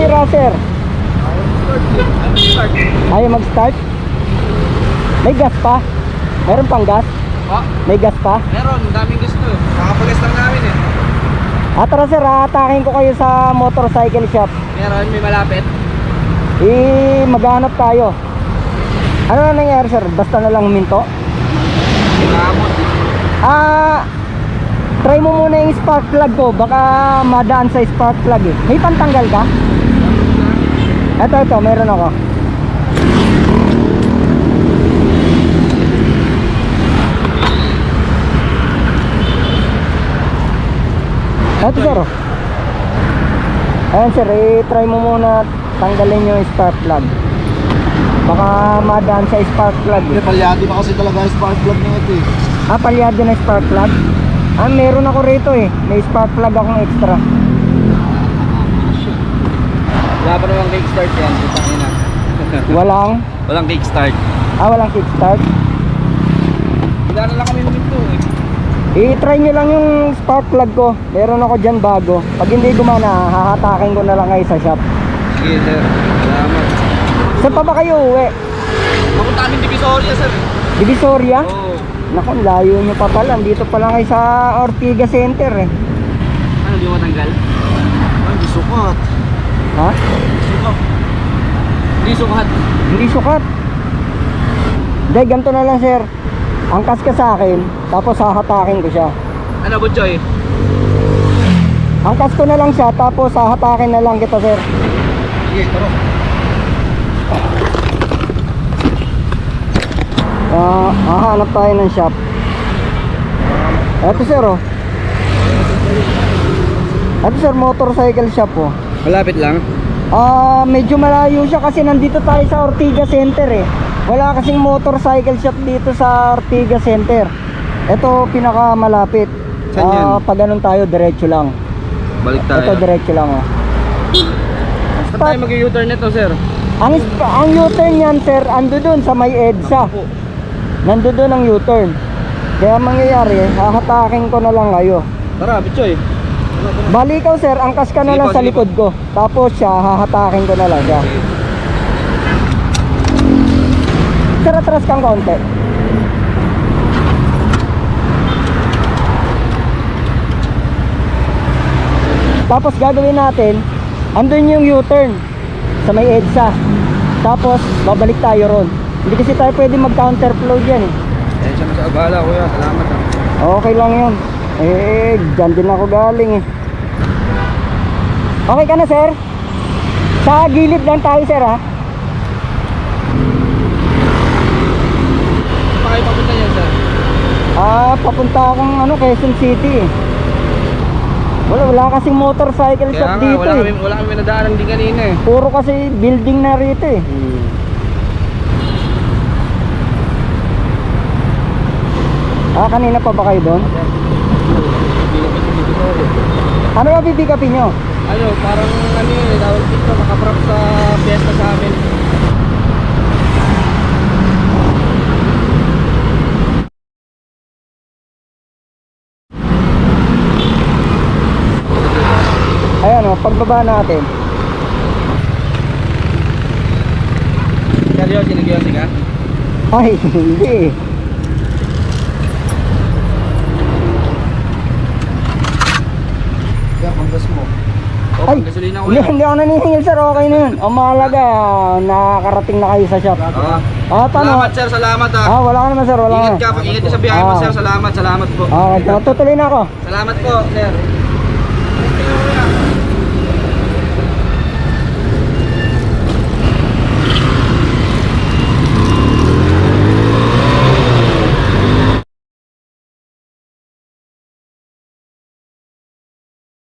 sira, sir? Ayaw mag-start? May gas pa? Meron pang gas? Pa? May gas pa? Meron, daming gusto. Nakapagas lang namin eh. Ah, tara sir, atakin ko kayo sa motorcycle shop. Meron, may malapit. Eh, maghanap tayo. Ano na nangyari sir? Basta na lang huminto? Kamot. Ah, try mo muna yung spark plug ko. Baka madaan sa spark plug eh. May pantanggal ka? Ito, ito, meron ako. Ito sir. Ayan sir, i-try mo muna tanggalin yung spark plug. Baka madaan sa spark plug. Hindi, Eh. palyado na kasi talaga yung spark plug na ito eh. Ah, palyado na spark plug? Ah, meron ako rito eh. May spark plug akong extra. Wala pa namang kickstart yan. Putang ina. Walang, Walang kickstart. ah, walang kickstart. Wala na lang kami huminto eh. I-try nyo lang yung spark plug ko. Meron ako dyan bago. Pag hindi gumana, hahatakin ko na lang kayo sa shop. Sige sir. Salamat. Saan pa ba kayo uwi? Papunta kami Divisoria sir. Divisoria? Oo. Naku, layo nyo pa pala. Dito pa lang kayo sa Ortiga Center eh. Ano, di mo matanggal? Ay, di sukat. Ha? Sukat. Hindi sukat. Hindi sukat. Dahil ganito na lang sir. Angkas ka sa akin, tapos hahatakin ko siya. Ano, Butchoy? Angkas ko na lang siya, tapos hahatakin na lang kita sir. Sige, taro. Ah, hahanap tayo ng shop. Eto sir oh. Eto sir, motorcycle shop oh. Malapit lang. Ah, medyo malayo siya kasi nandito tayo sa Ortiga Center eh. Wala kasing motorcycle shop dito sa Ortiga Center. Ito pinaka malapit. Saan yan? Ah, pag ganun tayo, diretso lang. Balik Ito diretso lang oh. Saan tayo mag-u-turn nito sir? Ang ang U-turn niyan sir, ando doon sa may EDSA. Nando doon ang U-turn. Kaya mangyayari, hahatakin ko na lang kayo. Tara, Butchoy. Bali ikaw sir, angkas ka na lang sa likod ko. Tapos siya, hahatakin ko na lang siya. Sir, atras kang konti. Tapos gagawin natin, andun yung U-turn sa may EDSA. Tapos, babalik tayo ron. Hindi kasi tayo pwede mag-counterflow dyan eh. Eh, siya na sa abala kuya. Salamat ah. Okay lang yun. Eh, dyan din ako galing eh. Okay ka na, sir? Sa gilid lang tayo, sir, ha? Kayo papunta niyan sir? Ah, papunta akong ano, Quezon City eh. Wala, wala kasing motorcycle Kaya shop nga, dito wala kami, eh. wala kami nadaanan din kanina eh. Puro kasi building na rito eh. Hmm. Ah, kanina pa ba kayo doon? Ano ba pipick upin nyo? Ano, parang ano yun, tawag dito, makaprap sa fiesta sa amin. Ayan o, pagbaba natin. Seryosi, nagyosi ka? Ay, hindi eh. Kaya panggas mo. O, Ay, gasolina ko hindi, ako nanihingil sir, okay na yun. Ang mahalaga, nakakarating na kayo sa shop. Ah. Ah, paano? Salamat sir, salamat ah. Ah, wala ka naman sir, wala Ingat ka. ka, ingat ka sa biyahe mo Ah. sir, salamat, salamat po. Ah, tutuloy na ako. Salamat po, sir.